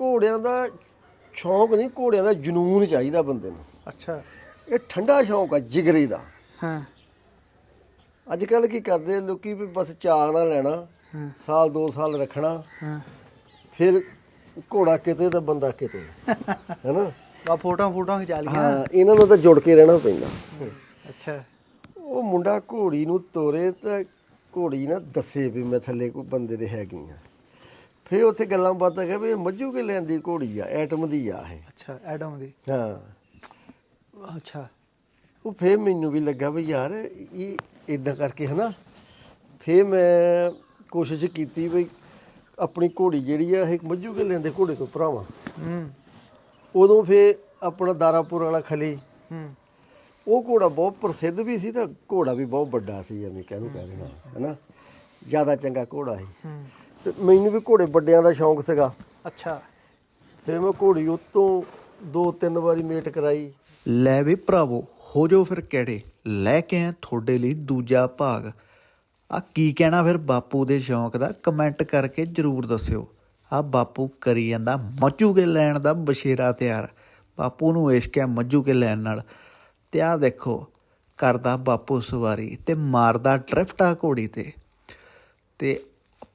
ਘੋੜਿਆਂ ਦਾ ਸ਼ੌਂਕ ਨਹੀਂ ਘੋੜਿਆਂ ਦਾ ਜਨੂਨ ਚਾਹੀਦਾ ਬੰਦੇ ਨੂੰ। ਅੱਛਾ। ਇਹ ਠੰਡਾ ਸ਼ੌਂਕ ਆ ਜਿਗਰੀ ਦਾ। ਹਾਂ। ਅੱਜ ਕੱਲ ਕੀ ਕਰਦੇ ਆ ਲੋਕੀ ਵੀ ਬਸ ਚਾਅ ਨਾਲ ਲੈਣਾ ਹਾਂ। ਸਾਲ ਦੋ ਸਾਲ ਰੱਖਣਾ ਹਾਂ। ਫਿਰ ਘੋੜਾ ਕਿਤੇ ਤਾਂ ਬੰਦਾ ਕਿਤੇ ਹੈਨਾ? ਆ ਫੋਟੋਆਂ ਫੋਟੋਆਂ ਖਿਚਾ ਲਈਆਂ। ਹਾਂ ਇਹਨਾਂ ਨੂੰ ਤਾਂ ਜੁੜ ਕੇ ਰਹਿਣਾ ਪੈਂਦਾ। ਅੱਛਾ। ਉਹ ਮੁੰਡਾ ਘੋੜੀ ਨੂੰ ਤੋਰੇ ਤਾਂ ਘੋੜੀ ਨਾ ਦੱਸੇ ਵੀ ਮੈਂ ਥੱਲੇ ਕੋਈ ਬੰਦੇ ਦੇ ਹੈਗੀ ਆ। ਫਿਰ ਉੱਥੇ ਗੱਲਾਂ ਬਾਤਾਂ ਕਹੇ ਵੀ ਇਹ ਮੱਝੂ ਕੇ ਲੈਂਦੀ ਘੋੜੀ ਆ ਐਟਮ ਦੀ ਆ ਇਹ। ਅੱਛਾ ਐਡਮ ਦੀ? ਹਾਂ। ਅੱਛਾ। ਉਹ ਫੇਰ ਮੈਨੂੰ ਵੀ ਲੱਗਾ ਵੀ ਯਾਰ ਇਹ ਇਦਾਂ ਕਰਕੇ ਹਨਾ ਫੇਰ ਮੈਂ ਕੋਸ਼ਿਸ਼ ਕੀਤੀ ਵੀ ਆਪਣੀ ਘੋੜੀ ਜਿਹੜੀ ਆ ਇਹ ਮੱਝੂ ਕੇ ਲੈਂਦੇ ਘੋੜੇ ਤੋਂ ਭਰਾਵਾਂ। ਹੂੰ। ਉਦੋਂ ਫੇਰ ਆਪਣਾ ਦਾਰਾਪੁਰ ਵਾਲਾ ਖਲੀ। ਹੂੰ। ਉਹ ਘੋੜਾ ਬਹੁਤ ਪ੍ਰਸਿੱਧ ਵੀ ਸੀ ਤਾਂ ਘੋੜਾ ਵੀ ਬਹੁਤ ਵੱਡਾ ਸੀ ਐਵੇਂ ਕਹਿ ਦੇਣਾ ਹਨਾ। ਜ਼ਿਆਦਾ ਚੰਗਾ ਘੋੜਾ ਸੀ। ਹੂੰ। ਤੇ ਮੈਨੂੰ ਵੀ ਘੋੜੇ ਵੱਡਿਆਂ ਦਾ ਸ਼ੌਂਕ ਸੀਗਾ। ਅੱਛਾ। ਫੇਰ ਮੈਂ ਘੋੜੀ ਉਤੋਂ ਦੋ ਤਿੰਨ ਵਾਰੀ ਮੇਟ ਕਰਾਈ। ਲੈ ਵੀ ਭਰਾਵੋ ਹੋ ਜਾਓ ਫਿਰ ਕਿਹੜੇ। ਲੈ ਕੇ ਆ ਤੁਹਾਡੇ ਲਈ ਦੂਜਾ ਭਾਗ। ਆ ਕੀ ਕਹਿਣਾ ਫਿਰ ਬਾਪੂ ਦੇ ਸ਼ੌਂਕ ਦਾ ਕਮੈਂਟ ਕਰਕੇ ਜਰੂਰ ਦੱਸਿਓ। ਆ ਬਾਪੂ ਕਰੀ ਜਾਂਦਾ ਮੱਝੂ ਕੇ ਲੈਣ ਦਾ ਬਸ਼ੇਰਾ ਤਿਆਰ। ਬਾਪੂ ਨੂੰ ਇਸ਼ਕ ਹੈ ਮੱਝੂ ਕੇ ਲੈਣ ਨਾਲ। ਤੇ ਆ ਦੇਖੋ ਕਰਦਾ ਬਾਪੂ ਸਵਾਰੀ ਤੇ ਮਾਰਦਾ ਡਰਿਫਟਾ ਘੋੜੀ ਤੇ। ਤੇ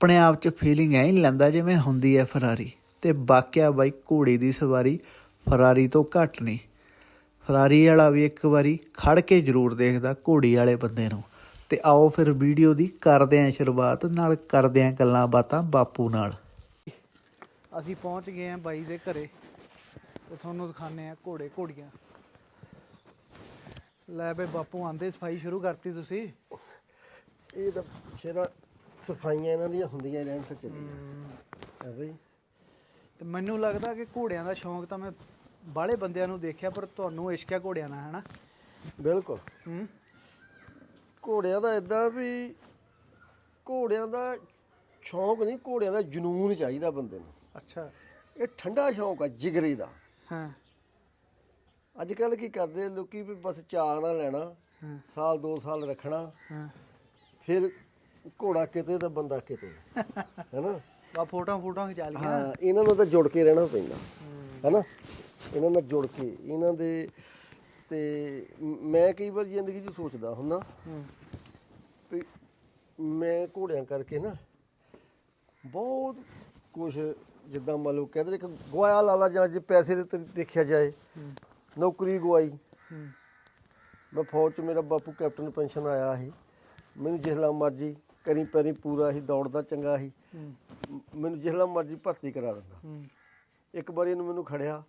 ਆਪਣੇ ਆਪ 'ਚ ਫੀਲਿੰਗ ਐ ਹੀ ਲੈਂਦਾ ਜਿਵੇਂ ਹੁੰਦੀ ਹੈ ਫਰਾਰੀ ਤੇ ਬਾਕਿਆ ਬਾਈ ਘੋੜੀ ਦੀ ਸਵਾਰੀ ਫਰਾਰੀ ਤੋਂ ਘੱਟ ਨਹੀਂ। ਫਰਾਰੀ ਵਾਲਾ ਵੀ ਇੱਕ ਵਾਰੀ ਖੜ ਕੇ ਜ਼ਰੂਰ ਦੇਖਦਾ ਘੋੜੀ ਵਾਲੇ ਬੰਦੇ ਨੂੰ। ਤੇ ਆਓ ਫਿਰ ਵੀਡੀਓ ਦੀ ਕਰਦੇ ਆਂ ਸ਼ੁਰੂਆਤ ਨਾਲ ਕਰਦੇ ਆਂ ਗੱਲਾਂ ਬਾਤਾਂ ਬਾਪੂ ਨਾਲ। ਅਸੀਂ ਪਹੁੰਚ ਗਏ ਆਂ ਬਾਈ ਦੇ ਘਰੇ। ਤੇ ਤੁਹਾਨੂੰ ਦਿਖਾਣੇ ਆ ਘੋੜੇ ਘੋੜੀਆਂ। ਲੈ ਬੇ ਬਾਪੂ ਆਂਦੇ ਸਫ਼ਾਈ ਸ਼ੁਰੂ ਕਰਤੀ ਤੁਸੀਂ। ਇਹ ਤਾਂ ਸ਼ੇਰਾ ਸਫਾਈਆਂ ਇਹਨਾਂ ਦੀਆਂ ਹੁੰਦੀਆਂ ਰਹਿਣ ਤੇ ਚੱਲੀਆਂ ਹੈ। ਬਈ। ਤੇ ਮੈਨੂੰ ਲੱਗਦਾ ਕਿ ਘੋੜਿਆਂ ਦਾ ਸ਼ੌਂਕ ਤਾਂ ਮੈਂ ਬਾਹਲੇ ਬੰਦਿਆਂ ਨੂੰ ਦੇਖਿਆ ਪਰ ਤੁਹਾਨੂੰ ਇਸ਼ਕ ਹੈ ਘੋੜਿਆਂ ਨਾਲ ਹੈਨਾ? ਬਿਲਕੁਲ। ਹੂੰ। ਘੋੜਿਆਂ ਦਾ ਇਦਾਂ ਵੀ ਘੋੜਿਆਂ ਦਾ ਸ਼ੌਂਕ ਨਹੀਂ ਘੋੜਿਆਂ ਦਾ ਜਨੂਨ ਚਾਹੀਦਾ ਬੰਦੇ ਨੂੰ। ਅੱਛਾ। ਇਹ ਠੰਡਾ ਸ਼ੌਂਕ ਆ ਜਿਗਰੀ ਦਾ। ਹਾਂ। ਅੱਜ ਕੱਲ ਕੀ ਕਰਦੇ ਆ ਲੋਕੀ ਵੀ ਬਸ ਚਾਅ ਨਾਲ ਲੈਣਾ ਹਾਂ। ਸਾਲ ਦੋ ਸਾਲ ਰੱਖਣਾ। ਹਾਂ। ਫਿਰ ਘੋੜਾ ਕਿਤੇ ਤਾਂ ਬੰਦਾ ਕਿਤੇ। ਹੈਨਾ? ਆ ਫੋਟੋਆਂ ਫੋਟੋਆਂ ਖਿਚਾ ਲਈਆਂ। ਹਾਂ ਇਹਨਾਂ ਨੂੰ ਤਾਂ ਜੁੜ ਕੇ ਰਹਿਣਾ ਪੈਂਦਾ। ਹੂੰ, ਹੈਨਾ? ਇਹਨਾਂ ਨਾਲ ਜੁੜ ਕੇ ਇਹਨਾਂ ਦੇ ਤੇ ਮ- ਕਈ ਵਾਰ ਜ਼ਿੰਦਗੀ 'ਚ ਸੋਚਦਾ ਹੁੰਦਾ ਹੂੰ। ਵੀ ਮੈਂ ਘੋੜਿਆਂ ਕਰਕੇ ਨਾ ਬਹੁਤ ਕੁਝ ਜਿੱਦਾਂ ਮੰਨ ਲਓ ਕਹਿੰਦੇ ਨੇ ਕਿ ਗਵਾਇਆ ਲਾਲਾ ਜਾਂ ਜੇ ਪੈਸੇ ਦੇ ਤੇ ਦੇਖਿਆ ਜਾਏ ਨੌਕਰੀ ਗਵਾਈ। ਹੂੰ। ਮੈਂ ਫੌਜ 'ਚ ਮੇਰਾ ਬਾਪੂ ਕੈਪਟਨ ਪੈਨਸ਼ਨ ਆਇਆ ਸੀ। ਮੈਨੂੰ ਜਿਸਲਾ ਮਰਜ਼ੀ ਕਰੀ ਪੈਰੀ ਪੂਰਾ ਸੀ ਦੌੜਦਾ ਚੰਗਾ ਸੀ ਹੂੰ, ਮ- ਮੈਨੂੰ ਜਿਸਲਾ ਮਰਜ਼ੀ ਭਰਤੀ ਕਰਾ ਦਿੰਦਾ। ਇੱਕ ਵਾਰੀ ਇਹਨੂੰ ਮੈਨੂੰ ਖੜਿਆ।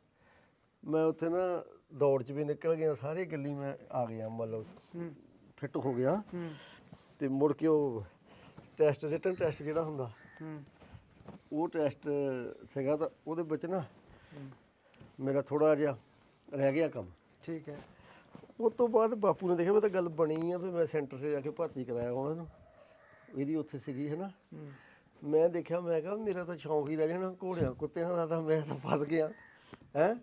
ਮੈਂ ਉੱਥੇ ਨਾ ਦੌੜ 'ਚ ਵੀ ਨਿਕਲ ਗਿਆ ਸਾਰੇ ਗੱਲੀ ਮੈਂ ਆ ਗਿਆ ਹੂੰ। ਫਿੱਟ ਹੋ ਗਿਆ। ਤੇ ਮੁੜ ਕੇ ਉਹ ਟੈਸਟ ਰਿਟਨ ਟੈਸਟ ਜਿਹੜਾ ਹੁੰਦਾ ਉਹ ਟੈਸਟ ਸੀਗਾ ਤਾਂ ਉਹਦੇ ਵਿੱਚ ਨਾ ਮੇਰਾ ਥੋੜਾ ਜਿਹਾ ਰਹਿ ਗਿਆ ਕੰਮ। ਠੀਕ ਹੈ। ਉਸ ਤੋਂ ਬਾਅਦ ਬਾਪੂ ਨੇ ਦੇਖਿਆ ਵੀ ਤਾਂ ਗੱਲ ਬਣੀ ਆ ਫਿਰ ਮੈਂ ਸੈਂਟਰ 'ਤੇ ਜਾ ਕੇ ਭਰਤੀ ਕਰਾਇਆ ਉਹਨਾਂ। ਨੂੰ ਇਹਦੀ ਉੱਥੇ ਸੀਗੀ ਹੈ ਨਾ ਮੈਂ ਦੇਖਿਆ ਮੈਂ ਕਿਹਾ ਮੇਰਾ ਤਾਂ ਸ਼ੌਂਕ ਹੀ ਰਹਿ ਜਾਣਾ ਘੋੜਿਆਂ ਕੁੱਤਿਆਂ ਦਾ ਤਾਂ ਮੈਂ ਤਾਂ ਫਸ ਗਿਆ। ਹੈ?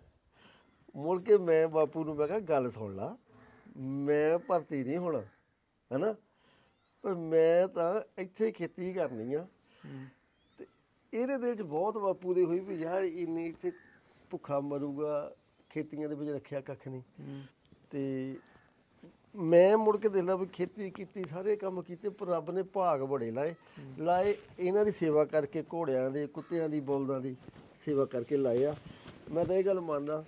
ਮੁੜ ਕੇ ਮੈਂ ਬਾਪੂ ਨੂੰ ਮੈਂ ਕਿਹਾ ਗੱਲ ਸੁਣ ਲਾ ਮੈਂ ਭਰਤੀ ਨਹੀਂ ਹੋਣਾ ਹੈਨਾ? ਪਰ ਮੈਂ ਤਾਂ ਇੱਥੇ ਖੇਤੀ ਕਰਨੀ ਆ। ਤੇ ਇਹਦੇ ਦਿਲ 'ਚ ਬਹੁਤ ਬਾਪੂ ਦੇ ਹੋਈ ਵੀ ਯਾਰ ਇੰਨੀ ਇੱਥੇ ਭੁੱਖਾ ਮਰੂਗਾ ਖੇਤੀਆਂ ਦੇ ਵਿੱਚ ਰੱਖਿਆ ਕੱਖ ਨਹੀਂ। ਤੇ ਮੈਂ ਮੁੜ ਕੇ ਦੇਖ ਲਾ ਵੀ ਖੇਤੀ ਕੀਤੀ ਸਾਰੇ ਕੰਮ ਕੀਤੇ ਪਰ ਰੱਬ ਨੇ ਭਾਗ ਬੜੇ ਲਾਏ। ਲਾਏ ਇਹਨਾਂ ਦੀ ਸੇਵਾ ਕਰਕੇ ਘੋੜਿਆਂ ਦੇ ਕੁੱਤਿਆਂ ਦੀ ਬੋਲਦਾਂ ਦੀ ਸੇਵਾ ਕਰਕੇ ਲਾਏ ਆ। ਮੈਂ ਤਾਂ ਇਹ ਗੱਲ ਮੰਨਦਾ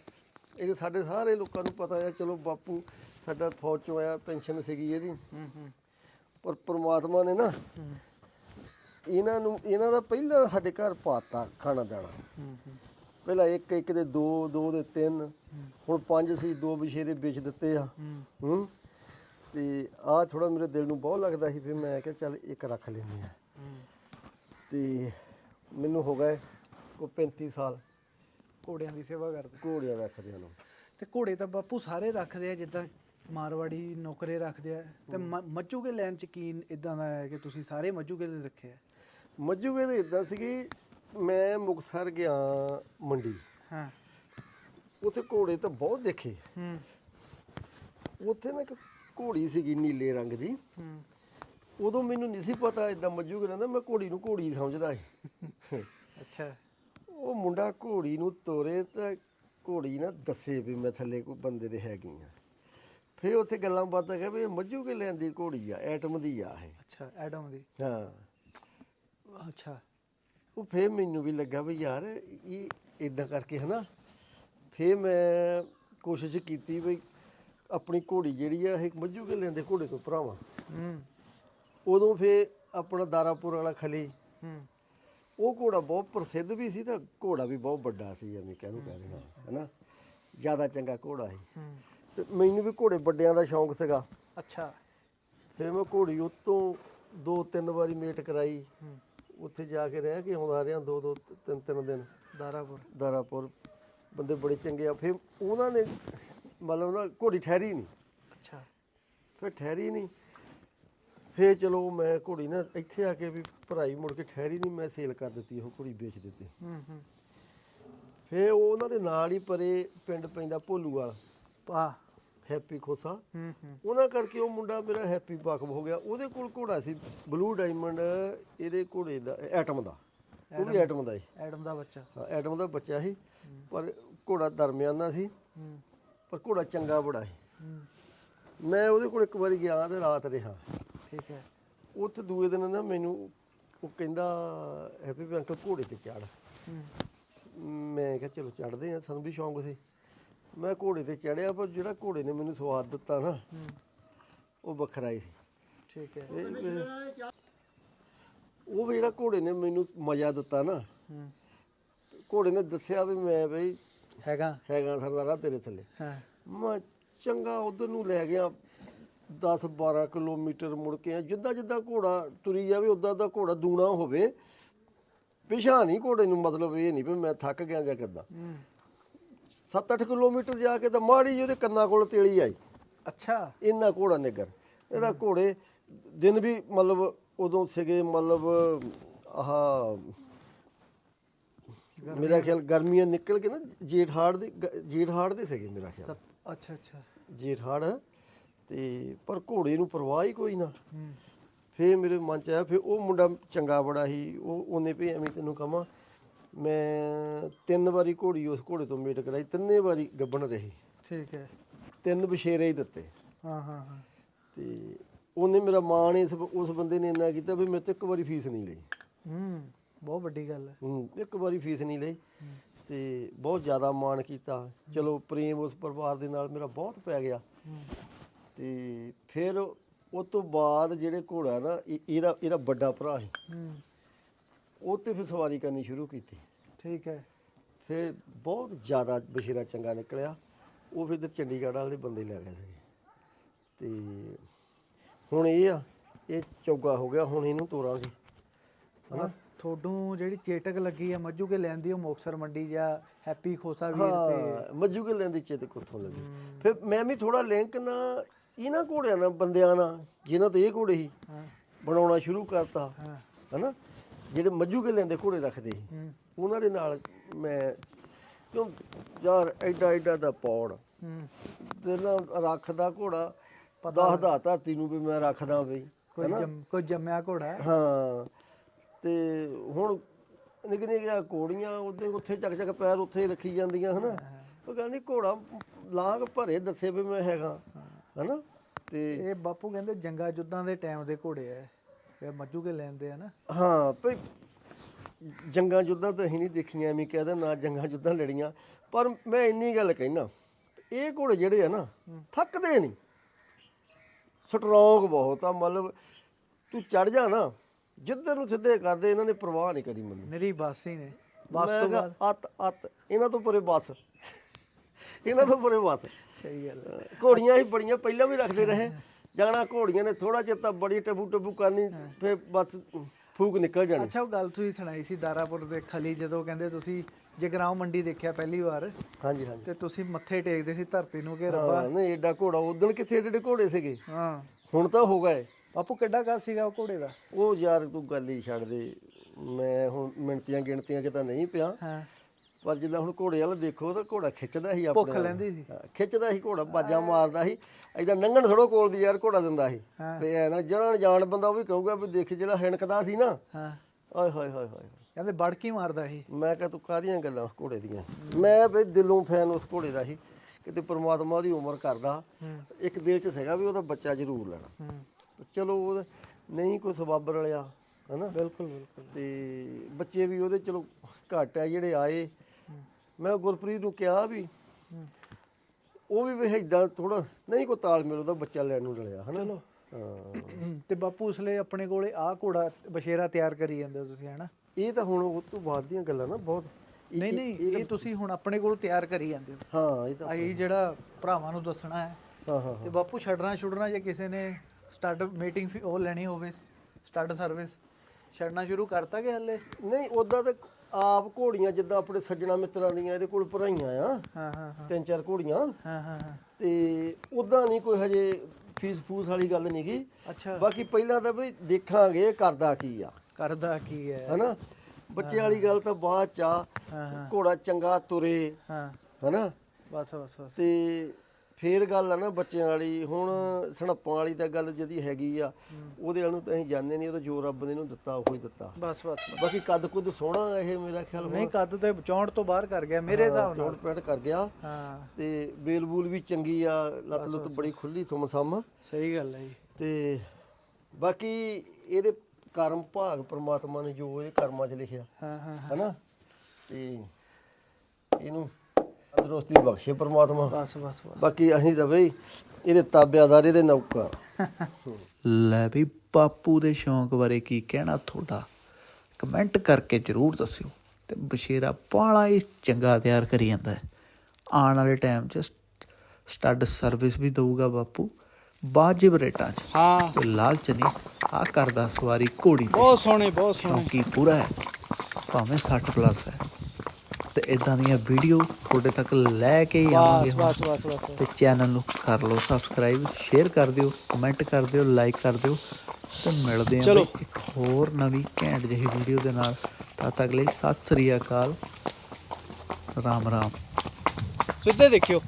ਇਹ ਤਾਂ ਸਾਡੇ ਸਾਰੇ ਲੋਕਾਂ ਨੂੰ ਪਤਾ ਹੈ ਚਲੋ ਬਾਪੂ ਸਾਡਾ ਫੌਜ ਚੋਂ ਆਇਆ ਪੈਨਸ਼ਨ ਸੀਗੀ ਇਹਦੀ। ਪਰ ਪ੍ਰਮਾਤਮਾ ਨੇ ਨਾ ਇਹਨਾਂ ਨੂੰ ਇਹਨਾਂ ਦਾ ਪਹਿਲਾਂ ਸਾਡੇ ਘਰ ਪਾਤਾ ਖਾਣਾ ਦਾਣਾ। ਪਹਿਲਾਂ ਇੱਕ ਇੱਕ ਦੇ ਦੋ ਦੋ ਦੇ ਤਿੰਨ। ਹੁਣ ਪੰਜ ਸੀ ਦੋ ਬਸ਼ੇਰੇ ਵੇਚ ਦਿੱਤੇ ਆ। ਹੂੰ। ਤੇ ਆ ਥੋੜਾ ਮੇਰੇ ਦਿਲ ਨੂੰ ਬਹੁਤ ਲੱਗਦਾ ਸੀ ਫਿਰ ਮੈਂ ਕਿਹਾ ਚੱਲ ਇੱਕ ਰੱਖ ਲੈਂਦੇ ਆ ਤੇ ਮੈਨੂੰ ਹੋ ਗਏ ਕੋ 35 ਸਾਲ। ਘੋੜਿਆਂ ਦੀ ਸੇਵਾ ਕਰਦੇ। ਘੋੜੀਆਂ ਰੱਖਦਿਆਂ ਨੂੰ ਤੇ ਘੋੜੇ ਤਾਂ ਬਾਪੂ ਸਾਰੇ ਰੱਖਦੇ ਆ ਜਿੱਦਾਂ ਮਾਰਵਾੜੀ ਨੌਕਰੇ ਰੱਖਦੇ ਆ। ਤੇ ਮ- ਮੱਝੂ ਕੇ ਲੈਣ ਚ ਕੀ ਇਦਾਂ ਦਾ ਹੈ ਕਿ ਤੁਸੀਂ ਸਾਰੇ ਮੱਝੂ ਕੇ ਦੇ ਰੱਖੇ ਆ? ਮੱਜੂਗੇ ਦੇ ਇਦਾਂ ਸੀਗੀ ਮੈਂ ਮੁਕਤਸਰ ਗਿਆ ਮੰਡੀ। ਹਾਂ। ਉੱਥੇ ਘੋੜੇ ਤਾਂ ਬਹੁਤ ਦੇਖੇ। ਹੂੰ। ਉੱਥੇ ਨਾ ਇੱਕ ਘੋੜੀ ਸੀਗੀ ਨੀਲੇ ਰੰਗ ਦੀ। ਹੂੰ ਉਦੋਂ ਮੈਨੂੰ ਨਹੀਂ ਸੀ ਪਤਾ ਇਦਾਂ ਮੱਜੂਗੇ ਰਹਿੰਦਾ ਮੈਂ ਘੋੜੀ ਨੂੰ ਘੋੜੀ ਸਮਝਦਾ ਸੀ। ਅੱਛਾ। ਉਹ ਮੁੰਡਾ ਘੋੜੀ ਨੂੰ ਤੋਰੇ ਤਾਂ ਘੋੜੀ ਨਾ ਦੱਸੇ ਵੀ ਮੈਂ ਥੱਲੇ ਕੋਈ ਬੰਦੇ ਦੇ ਹੈਗੀ ਆ। ਫੇਰ ਉੱਥੇ ਗੱਲਾਂ ਬਾਤਾਂ ਕਹੇ ਵੀ ਇਹ ਮੱਝੂ ਕੇ ਲੈਂਦੀ ਘੋੜੀ ਆ ਐਟਮ ਦੀ ਆ ਇਹ। ਅੱਛਾ ਐਡਮ ਦੀ। ਹਾਂ। ਅੱਛਾ। ਉਹ ਫੇਰ ਮੈਨੂੰ ਵੀ ਲੱਗਾ ਵੀ ਯਾਰ ਇਹ ਇਦਾਂ ਕਰਕੇ ਹਨਾ। ਫੇਰ ਮੈਂ ਕੋਸ਼ਿਸ਼ ਕੀਤੀ ਵੀ ਆਪਣੀ ਘੋੜੀ ਜਿਹੜੀ ਆ ਇਹ ਮੱਝੂ ਕੇ ਲੈਂਦੇ ਘੋੜੇ ਤੋਂ ਭਰਾਵਾਂ। ਹੂੰ। ਉਦੋਂ ਫੇਰ ਆਪਣਾ ਦਾਰਾਪੁਰ ਵਾਲਾ ਖਲੀ। ਹੂੰ। ਉਹ ਘੋੜਾ ਬਹੁਤ ਪ੍ਰਸਿੱਧ ਵੀ ਸੀ ਤਾਂ ਘੋੜਾ ਵੀ ਬਹੁਤ ਵੱਡਾ ਸੀ ਐਵੇਂ ਕਹਿਨੂੰ ਕਹਿ ਦੇਣਾ ਹਨਾ। ਜ਼ਿਆਦਾ ਚੰਗਾ ਘੋੜਾ ਸੀ। ਤੇ ਮੈਨੂੰ ਵੀ ਘੋੜੇ ਵੱਡਿਆਂ ਦਾ ਸ਼ੌਂਕ ਸੀਗਾ। ਅੱਛਾ। ਫਿਰ ਮੈਂ ਘੋੜੀ ਉਤੋਂ ਦੋ ਤਿੰਨ ਵਾਰੀ ਮੇਟ ਕਰਾਈ। ਹੂੰ। ਉੱਥੇ ਜਾ ਕੇ ਰਹਿ ਕੇ ਆਉਂਦਾ ਰਿਹਾ ਦੋ ਦੋ ਤਿੰਨ ਤਿੰਨ ਦਿਨ। ਦਾਰਾਪੁਰ। ਦਾਰਾਪੁਰ। ਬੰਦੇ ਬੜੇ ਚੰਗੇ ਆ। ਫਿਰ ਉਹਨਾਂ ਨੇ ਮਤਲਬ ਨਾ ਘੋੜੀ ਠਹਿਰੀ ਨਹੀਂ। ਅੱਛਾ। ਫਿਰ ਠਹਿਰੀ ਨਹੀਂ। ਫਿਰ ਚਲੋ ਮੈਂ ਘੋੜੀ ਨਾ ਇੱਥੇ ਆ ਕੇ ਵੀ ਭਰਾਈ ਮੁੜ ਕੇ ਠਹਿਰੀ ਨਹੀਂ ਮੈਂ ਸੇਲ ਕਰ ਦਿੱਤੀ ਉਹ ਘੋੜੀ ਵੇਚ ਦਿੱਤੀ। ਹੂੰ ਹੂੰ। ਫਿਰ ਉਹ ਉਹਨਾਂ ਦੇ ਨਾਲ ਹੀ ਪਰੇ ਪਿੰਡ ਪੈਂਦਾ ਭੋਲੂਵਾਲ ਪਾ ਹੈਪੀ ਖੋਸਾ। ਹੂੰ ਹੂੰ। ਉਹਨਾਂ ਕਰਕੇ ਉਹ ਮੁੰਡਾ ਮੇਰਾ ਹੈਪੀ ਵਾਕਫ ਹੋ ਗਿਆ। ਉਹਦੇ ਕੋਲ ਘੋੜਾ ਸੀ ਬਲੂ ਡਾਇਮੰਡ ਇਹਦੇ ਘੋੜੇ ਦਾ ਐਟਮ ਦਾ। ਉਹ ਵੀ ਐਟਮ ਦਾ ਸੀ। ਐਡਮ ਦਾ ਬੱਚਾ। ਹਾਂ, ਐਟਮ ਦਾ ਬੱਚਾ ਸੀ ਪਰ ਘੋੜਾ ਦਰਮਿਆਨਾ ਸੀ। ਹੂੰ। ਪਰ ਘੋੜਾ ਚੰਗਾ ਬੜਾ ਸੀ। ਹੂੰ। ਮੈਂ ਉਹਦੇ ਕੋਲ ਇੱਕ ਵਾਰੀ ਗਿਆ ਤੇ ਰਾਤ ਰਿਹਾ। ਠੀਕ ਹੈ। ਉੱਥੇ ਦੂਏ ਦਿਨ ਨਾ ਮੈਨੂੰ ਉਹ ਕਹਿੰਦਾ ਹੈਪੀ ਵੀ ਅੰਕਲ ਘੋੜੇ ਤੇ ਚੜ ਮੈਂ ਕਿਹਾ ਚਲੋ ਚੜਦੇ ਆ ਸਾਨੂੰ ਵੀ ਸ਼ੌਂਕ ਸੀ। ਮੈਂ ਘੋੜੇ ਤੇ ਚੜਿਆ ਪਰ ਜਿਹੜਾ ਘੋੜੇ ਨੇ ਮੈਨੂੰ ਸਵਾਦ ਦਿੱਤਾ ਨਾ ਉਹ ਵੱਖਰਾ ਹੀ ਸੀ। ਠੀਕ ਹੈ। ਉਹ ਵੀ ਜਿਹੜਾ ਘੋੜੇ ਨੇ ਮੈਨੂੰ ਮਜ਼ਾ ਦਿੱਤਾ ਨਾ ਘੋੜੇ ਨੇ ਦੱਸਿਆ ਵੀ ਮੈਂ ਬਈ ਹੈਗਾ। ਹੈਗਾ ਸਰਦਾਰਾ ਤੇਰੇ ਥੱਲੇ। ਹਾਂ। ਮੈਂ ਚੰਗਾ ਉਧਰ ਨੂੰ ਲੈ ਗਿਆ 10 12 ਕਿਲੋਮੀਟਰ ਮੁੜ ਕੇ ਆਇਆ। ਜਿੱਦਾਂ ਜਿੱਦਾਂ ਘੋੜਾ ਤੁਰੀ ਜਾਵੇ ਉਦਾਂ ਦਾ ਘੋੜਾ ਦੂਣਾ ਹੋਵੇ। ਪਿਛਾ ਨਹੀਂ ਘੋੜੇ ਨੂੰ ਮਤਲਬ ਇਹ ਨਹੀਂ ਵੀ ਮੈਂ ਥੱਕ ਗਿਆ ਜਾਂ ਕਿੱਦਾਂ। ਹੂੰ। 7-8 ਕਿਲੋਮੀਟਰ ਜਾ ਕੇ ਤਾਂ ਮਾੜੀ ਜਿਹੀ ਉਹਦੇ ਕੰਨਾਂ ਕੋਲ ਤੇਲੀ ਆਈ। ਅੱਛਾ। ਇੰਨਾ ਘੋੜਾ ਨਿੱਗਰ ਇਹਦਾ ਘੋੜੇ ਦਿਨ ਵੀ ਮਤਲਬ ਉਦੋਂ ਸੀਗੇ ਮਤਲਬ ਆਹ ਮੇਰਾ ਖਿਆਲ ਗਰਮੀਆਂ ਨਿਕਲ ਕੇ ਨਾ ਜੇਠ ਹਾੜ ਦੇ ਜੇਠ ਹਾੜ ਦੇ ਸੀਗੇ ਮੇਰਾ ਖਿਆਲ। ਅੱਛਾ ਅੱਛਾ। ਜੇਠ ਹਾੜ ਤੇ ਪਰ ਘੋੜੇ ਨੂੰ ਪਰਵਾਹ ਹੀ ਕੋਈ ਨਾ। ਫੇਰ ਮੇਰੇ ਮਨ ਚ ਆਇਆ ਫੇਰ ਉਹ ਮੁੰਡਾ ਚੰਗਾ ਬੜਾ ਸੀ ਉਹ ਉਹਨੇ ਵੀ ਐਵੇਂ ਤੈਨੂੰ ਕਹਾਂ ਮੈਂ ਤਿੰਨ ਵਾਰੀ ਘੋੜੀ ਉਸ ਘੋੜੇ ਤੋਂ ਮੇਟ ਕਰਾਈ ਤਿੰਨੇ ਵਾਰੀ ਗੱਬਣ ਰਹੀ। ਠੀਕ ਹੈ। ਤਿੰਨ ਬਸ਼ੇਰੇ ਹੀ ਦਿੱਤੇ। ਹਾਂ ਹਾਂ ਹਾਂ। ਤੇ ਉਹਨੇ ਮੇਰਾ ਮਾਣ ਇਸ ਉਸ ਬੰਦੇ ਨੇ ਇੰਨਾ ਕੀਤਾ ਵੀ ਮੇਰੇ ਤੋਂ ਇੱਕ ਵਾਰੀ ਫੀਸ ਨਹੀਂ ਲਈ। ਬਹੁਤ ਵੱਡੀ ਗੱਲ ਹੈ। ਹੂੰ ਇੱਕ ਵਾਰੀ ਫੀਸ ਨਹੀਂ ਲਈ ਤੇ ਬਹੁਤ ਜ਼ਿਆਦਾ ਮਾਣ ਕੀਤਾ। ਚਲੋ ਪ੍ਰੇਮ ਉਸ ਪਰਿਵਾਰ ਦੇ ਨਾਲ ਮੇਰਾ ਬਹੁਤ ਪੈ ਗਿਆ। ਤੇ ਫਿਰ ਉਹ ਤੋਂ ਬਾਅਦ ਜਿਹੜੇ ਘੋੜਾ ਨਾ ਇਹ- ਇਹਦਾ ਇਹਦਾ ਵੱਡਾ ਭਰਾ ਸੀ। ਹੂੰ ਉਹ ਤੇ ਫਿਰ ਸਵਾਰੀ ਕਰਨੀ ਸ਼ੁਰੂ ਕੀਤੀ। ਠੀਕ ਹੈ। ਫਿਰ ਬਹੁਤ ਜ਼ਿਆਦਾ ਬਸ਼ੀਰਾ ਚੰਗਾ ਨਿਕਲਿਆ। ਉਹ ਫਿਰ ਇੱਧਰ ਚੰਡੀਗੜ੍ਹ ਵਾਲੇ ਬੰਦੇ ਲੈ ਗਏ ਸੀਗੇ। ਤੇ ਹੁਣ ਇਹ ਆ ਇਹ ਚੌਗਾ ਹੋ ਗਿਆ ਹੁਣ ਇਹਨੂੰ ਤੋਰਾਂਗੇ। ਹਾਂ ਤੁਹਾਨੂੰ ਜਿਹੜੀ ਚੇਟਕ ਲੱਗੀ ਹੈ ਮੱਜੂ ਕੇ ਲੈਂਦੀ ਉਹ ਮੁਕਸਰ ਮੰਡੀ ਜਾਂ ਹੈਪੀ ਖੋਸਾ ਵੀਰ ਤੇ ਹਾਂ ਕੇ ਲੈਂਦੀ ਚੇਤ ਕਿੱਥੋਂ ਲੱਗੀ ਫਿਰ ਮੈਂ ਵੀ ਥੋੜਾ ਲਿੰਕ ਨਾ ਇਹਨਾਂ ਘੋੜਿਆਂ ਨਾਲ ਬੰਦਿਆਂ ਨਾਲ ਜਿਨ੍ਹਾਂ ਤੇ ਇਹ ਘੋੜੇ ਸੀ ਹਾਂ। ਬਣਾਉਣਾ ਸ਼ੁਰੂ ਕਰਤਾ ਹਾਂ। ਹਨਾ? ਜਿਹੜੇ ਮੱਜੂ ਕੇ ਲੈਂਦੇ ਘੋੜੇ ਰੱਖਦੇ ਸੀ ਉਹਨਾਂ ਦੇ ਨਾਲ ਮੈਂ ਕਿਉਂ ਯਾਰ ਐਡਾ ਐਡਾ ਦਾ ਪੌੜ। ਤੇ ਨਾ ਰੱਖਦਾ ਘੋੜਾ ਦੱਸਦਾ ਧਰਤੀ ਨੂੰ ਵੀ ਮੈਂ ਰੱਖਦਾ ਬਈ ਕੋਈ ਜੰਮ ਕੋਈ ਜੰਮਿਆ ਘੋੜਾ। ਹੈ। ਤੇ ਹੁਣ ਨਿੱਕ ਨਿੱਕੀਆਂ ਘੋੜੀਆਂ ਉਹਦੇ ਉੱਥੇ ਚੱਕ ਚੱਕ ਪੈਰ ਉੱਥੇ ਰੱਖੀ ਜਾਂਦੀਆਂ ਹਨਾ? ਉਹ ਕਹਿੰਦੀ ਘੋੜਾ ਲਾਗ ਭਰੇ ਦੱਸੇ ਵੀ ਮੈਂ ਹੈਗਾ ਹਨਾ? ਤੇ ਇਹ ਬਾਪੂ ਕਹਿੰਦੇ ਜੰਗਾ ਜੁੱਦਾਂ ਦੇ ਟਾਈਮ ਦੇ ਘੋੜੇ ਐ ਇਹ ਮੱਜੂ ਕੇ ਲੈਂਦੇ ਆ ਨਾ। ਹਾਂ ਭਈ ਜੰਗਾਂ ਜੁੱਦਾਂ ਤਾਂ ਅਸੀਂ ਨਹੀਂ ਦੇਖੀਆਂ ਐਵੇਂ ਕਹਦਾ ਨਾ ਜੰਗਾਂ ਜੁੱਦਾਂ ਲੜੀਆਂ। ਪਰ ਮੈਂ ਇੰਨੀ ਗੱਲ ਕਹਿਣਾ ਇਹ ਘੋੜੇ ਜਿਹੜੇ ਆ ਨਾ ਥੱਕਦੇ ਨਹੀਂ। ਸਟਰੋਂਗ ਬਹੁਤ ਆ ਮਤਲਬ ਤੂੰ ਚੜ ਜਾ ਨਾ ਜਿੱਧਰ ਨੂੰ ਸਿੱਧੇ ਕਰਦੇ ਇਹਨਾਂ ਨੇ ਪਰਵਾਹ ਨਹੀਂ ਕਰੀ ਮੈਨੂੰ। ਮੇਰੀ ਬਾਸ ਹੀ ਨੇ। ਬਾਸ ਤੋਂ ਬਾਅਦ। ਅੱਤ ਅੱਤ ਇਹਨਾਂ ਤੋਂ ਪਰੇ ਬਸ। ਇਹਨਾਂ ਤੋਂ ਪਰੇ ਬਸ। ਸਹੀ ਗੱਲ ਹੈ। ਘੋੜੀਆਂ ਹੀ ਬੜੀਆਂ ਪਹਿਲਾਂ ਵੀ ਰੱਖਦੇ ਰਹੇ। ਜਾਣਾ ਘੋੜੀਆਂ ਨੇ ਥੋੜਾ ਚਿਰ ਤਾਂ ਬੜੀ ਟਬੂ ਟਬੂ ਕਰਨੀ ਫਿਰ ਬਸ ਫੂਕ ਨਿਕਲ ਜਾਣੀ। ਅੱਛਾ ਉਹ ਗੱਲ ਤੁਸੀਂ ਸੁਣਾਈ ਸੀ ਦਾਰਾਪੁਰ ਦੇ ਖਲੀ ਜਦੋਂ ਕਹਿੰਦੇ ਤੁਸੀਂ ਜਗਰਾਉਂ ਮੰਡੀ ਦੇਖਿਆ ਪਹਿਲੀ ਵਾਰ? ਹਾਂਜੀ ਹਾਂਜੀ। ਤੇ ਤੁਸੀਂ ਮੱਥੇ ਟੇਕਦੇ ਸੀ ਧਰਤੀ ਨੂੰ ਕਿ ਰੱਬਾ। ਨਹੀਂ ਐਡਾ ਘੋੜਾ ਉਦੋਂ ਕਿੱਥੇ ਏਡੇ ਘੋੜੇ ਸੀਗੇ। ਹਾਂ। ਹੁਣ ਤਾਂ ਹੋ ਗਏ। ਬਾਪੂ ਕਿੱਡਾ ਗੱਲ ਸੀਗਾ ਉਹ ਘੋੜੇ ਦਾ? ਉਹ ਯਾਰ ਤੂੰ ਗੱਲ ਹੀ ਛੱਡ ਦੇ। ਮੈਂ ਹੁਣ ਮਿੰਟੀਆਂ ਗਿਣਤੀਆਂ 'ਚ ਤਾਂ ਨਹੀਂ ਪਿਆ। ਹਾਂ। ਪਰ ਜਿੱਦਾਂ ਹੁਣ ਘੋੜੇ ਵਾਲਾ ਦੇਖੋ ਤਾਂ ਘੋੜਾ ਖਿੱਚਦਾ ਸੀ ਭੁੱਖ ਆਪਣੇ ਲੈਂਦੀ ਸੀ। ਹਾਂ, ਖਿੱਚਦਾ ਸੀ ਘੋੜਾ ਬਾਜਾਂ ਮਾਰਦਾ ਸੀ। ਐਦਾਂ ਨੰਗਣ ਥੋੜੋ ਕੋਲ ਦੀ ਯਾਰ ਘੋੜਾ ਦਿੰਦਾ ਸੀ। ਹਾਂ। ਤੇ ਐ ਨਾ ਜਿਹੜਾ ਜਾਣ ਬੰਦਾ ਉਹ ਵੀ ਕਹੂਗਾ ਵੀ ਦੇਖ ਜਿਹੜਾ ਹਿਣਕਦਾ ਸੀ ਨਾ। ਹਾਂ। ਆਏ ਹਾਏ ਹਾਏ ਹਾਏ। ਕਹਿੰਦੇ ਬੜਕੀ ਮਾਰਦਾ ਇਹ ਮੈਂ ਕਿਹਾ ਤੂੰ ਕਾਹਦੀਆਂ ਗੱਲਾਂ ਉਸ ਘੋੜੇ ਦੀਆਂ? ਮੈਂ ਬਈ ਦਿਲੋਂ ਫੈਨ ਉਸ ਘੋੜੇ ਦਾ ਸੀ। ਕਿਤੇ ਪ੍ਰਮਾਤਮਾ ਉਹਦੀ ਉਮਰ ਕਰਦਾ। ਇੱਕ ਦਿਲ 'ਚ ਸੀਗਾ ਵੀ ਉਹਦਾ ਬੱਚਾ ਜ਼ਰੂਰ ਲੈਣਾ। ਹੂੰ। ਚਲੋ ਉਹ ਨਹੀਂ ਕੋਈ ਸਬੱਬ ਰਲਿਆ ਹਨਾ? ਬਿਲਕੁਲ ਬਿਲਕੁਲ। ਤੇ ਬੱਚੇ ਵੀ ਉਹਦੇ ਚਲੋ ਘੱਟ ਆ ਜਿਹੜੇ ਆਏ। ਮੈਂ ਗੁਰਪ੍ਰੀਤ ਨੂੰ ਕਿਹਾ ਵੀ। ਉਹ ਵੀ ਵੇ ਇਦਾਂ ਥੋੜਾ ਨਹੀਂ ਕੋਈ ਤਾਲਮੇਲ ਉਹਦਾ ਬੱਚਾ ਲੈਣ ਨੂੰ ਰਲਿਆ ਹਨਾ? ਚਲੋ। ਤੇ ਬਾਪੂ ਉਸਲੇ ਆਪਣੇ ਕੋਲੇ ਆਹ ਘੋੜਾ ਬਸ਼ੇਰਾ ਤਿਆਰ ਕਰੀ ਜਾਂਦੇ ਹੋ ਤੁਸੀਂ ਹਨਾ? ਇਹ ਤਾਂ ਹੁਣ ਉਹ ਤੋਂ ਬਾਅਦ ਦੀਆਂ ਗੱਲਾਂ ਨਾ ਬਹੁਤ। ਨਹੀਂ ਨਹੀਂ ਇਹ ਤੁਸੀਂ ਹੁਣ ਆਪਣੇ ਕੋਲ ਤਿਆਰ ਕਰੀ ਜਾਂਦੇ ਹੋ। ਹਾਂ ਇਹ ਤਾਂ ਆਹੀ ਜਿਹੜਾ ਭਰਾਵਾਂ ਨੂੰ ਦੱਸਣਾ ਹੈ। ਹਾਂ ਹਾਂ ਤੇ ਬਾਪੂ ਛੱਡਣਾ ਛੁੱਡਣਾ ਜੇ ਕਿਸੇ ਨੇ ਸਟਾਰਟ ਮੀਟਿੰਗ ਉਹ ਲੈਣੀ ਹੋਵੇ ਸਟਾਰਟ ਸਰਵਿਸ। ਛੱਡਣਾ ਸ਼ੁਰੂ ਕਰਤਾ ਕਿ ਹੱਲੇ? ਨਹੀਂ ਉਦਾਂ ਤਾਂ ਆਪ ਘੋੜੀਆਂ ਜਿੱਦਾਂ ਆਪਣੇ ਸੱਜਣਾ ਮਿੱਤਰਾਂ ਦੀਆਂ ਇਹਦੇ ਕੋਲ ਭਰਾਈਆਂ ਆ। ਹਾਂ ਹਾਂ ਹਾਂ। ਤਿੰਨ ਚਾਰ ਘੋੜੀਆਂ। ਹਾਂ ਹਾਂ ਹਾਂ। ਤੇ ਉਦਾਂ ਨਹੀਂ ਕੋਈ ਹਜੇ ਫੀਸ ਫੂਸ ਵਾਲੀ ਗੱਲ ਨਹੀਂ ਗੀ। ਅੱਛਾ। ਬਾਕੀ ਪਹਿਲਾਂ ਤਾਂ ਬਈ ਦੇਖਾਂਗੇ ਇਹ ਕਰਦਾ ਕੀ ਆ। ਕਰਦਾ ਕੀ ਹੈ ਹਨਾ? ਬੱਚੇ ਵਾਲੀ ਗੱਲ ਤਾਂ ਬਾਅਦ ਚ ਆ। ਹਾਂ ਹਾਂ। ਘੋੜਾ ਚੰਗਾ ਤੁਰੇ। ਹਾਂ। ਹਨਾ? ਬਸ ਬਸ ਬਸ। ਤੇ ਫੇਰ ਗੱਲ ਆ ਨਾ ਬੱਚਿਆਂ ਵਾਲੀ ਹੁਣ ਸਣੱਪਾਂ ਵਾਲੀ ਤਾਂ ਗੱਲ ਜਿਹਦੀ ਹੈਗੀ ਆ ਉਹਦੇ ਵੱਲ ਨੂੰ ਤਾਂ ਅਸੀਂ ਜਾਣਦੇ ਨਹੀਂ ਉਹ ਤਾਂ ਜੋ ਰੱਬ ਨੇ ਇਹਨੂੰ ਦਿੱਤਾ ਉਹ ਹੀ ਦਿੱਤਾ। ਬਸ ਬਸ ਬਾਕੀ ਕੱਦ ਕੁੱਦ ਸੋਹਣਾ ਇਹ ਮੇਰਾ ਖਿਆਲ ਨਹੀਂ ਕੱਦ ਤੇ 64 ਤੋਂ ਬਾਹਰ ਕਰ ਗਿਆ ਮੇਰੇ ਹਿਸਾਬ ਨਾਲ। 64 ਪੈਂਟ ਕਰ ਗਿਆ। ਹਾਂ। ਤੇ ਬੇਲ ਬੂਲ ਵੀ ਚੰਗੀ ਆ ਲੱਤ ਲੁੱਤ ਬੜੀ ਖੁੱਲੀ ਸੁਮ ਸਮ ਸਹੀ ਗੱਲ ਹੈ ਜੀ। ਤੇ ਬਾਕੀ ਇਹਦੇ ਕਰਮ ਭਾਗ ਪ੍ਰਮਾਤਮਾ ਨੇ ਜੋ ਇਹ ਕਰਮਾਂ 'ਚ ਲਿਖਿਆ। ਹਾਂ ਹਾਂ ਹਾਂ। ਹਨਾ? ਤੇ ਇਹਨੂੰ ਤੰਦਰੁਸਤੀ ਬਖਸ਼ੇ ਪ੍ਰਮਾਤਮਾ। ਬਸ ਬਸ ਬਸ। ਬਾਕੀ ਅਸੀਂ ਤਾਂ ਬਈ ਇਹਦੇ ਤਾਬਿਆਦਾਰ ਇਹਦੇ ਨੌਕਰ। ਲੈ ਵੀ ਬਾਪੂ ਦੇ ਸ਼ੌਂਕ ਬਾਰੇ ਕੀ ਕਹਿਣਾ ਤੁਹਾਡਾ? ਕਮੈਂਟ ਕਰਕੇ ਜਰੂਰ ਦੱਸਿਓ। ਤੇ ਬਸ਼ੇਰਾ ਬਾਲਾ ਹੀ ਚੰਗਾ ਤਿਆਰ ਕਰੀ ਜਾਂਦਾ ਹੈ। ਆਉਣ ਵਾਲੇ ਟਾਈਮ 'ਚ ਸਟੱਡ ਸਰਵਿਸ ਵੀ ਦਊਗਾ ਬਾਪੂ। ਵਾਜਿਬ ਰੇਟਾਂ 'ਚ। ਹਾਂ। ਤੇ ਲਾਲਚ ਨਹੀਂ ਆ ਕਰਦਾ ਸਵਾਰੀ ਘੋੜੀ ਤੇ। ਬਹੁਤ ਸੋਹਣੇ ਬਹੁਤ ਸੋਹਣੇ। ਸ਼ੌਂਕੀ ਪੂਰਾ ਹੈ। ਭਾਵੇਂ 60 ਪਲੱਸ ਹੈ। ਤੇ ਇਦਾਂ ਦੀਆਂ ਵੀਡੀਓ ਤੁਹਾਡੇ ਤੱਕ ਲੈ ਕੇ ਹੀ ਆਵਾਂਗੇ ਬਸ ਬਸ ਬਸ। ਤੇ ਚੈਨਲ ਨੂੰ ਕਰ ਲਓ ਸਬਸਕ੍ਰਾਈਬ ਸ਼ੇਅਰ ਕਰ ਦਿਓ ਕਮੈਂਟ ਕਰ ਦਿਓ ਲਾਈਕ ਕਰ ਦਿਓ ਤੇ ਮਿਲਦੇ ਹਾਂ। ਬਈ ਇੱਕ ਹੋਰ ਨਵੀਂ ਘੈਂਟ ਜਿਹੀ ਵੀਡੀਓ ਦੇ ਨਾਲ। ਤਦ ਤੱਕ ਲਈ ਸਤਿ ਸ੍ਰੀ ਅਕਾਲ। ਰਾਮ ਰਾਮ। ਸਿੱਧੇ ਦੇਖਿਓ।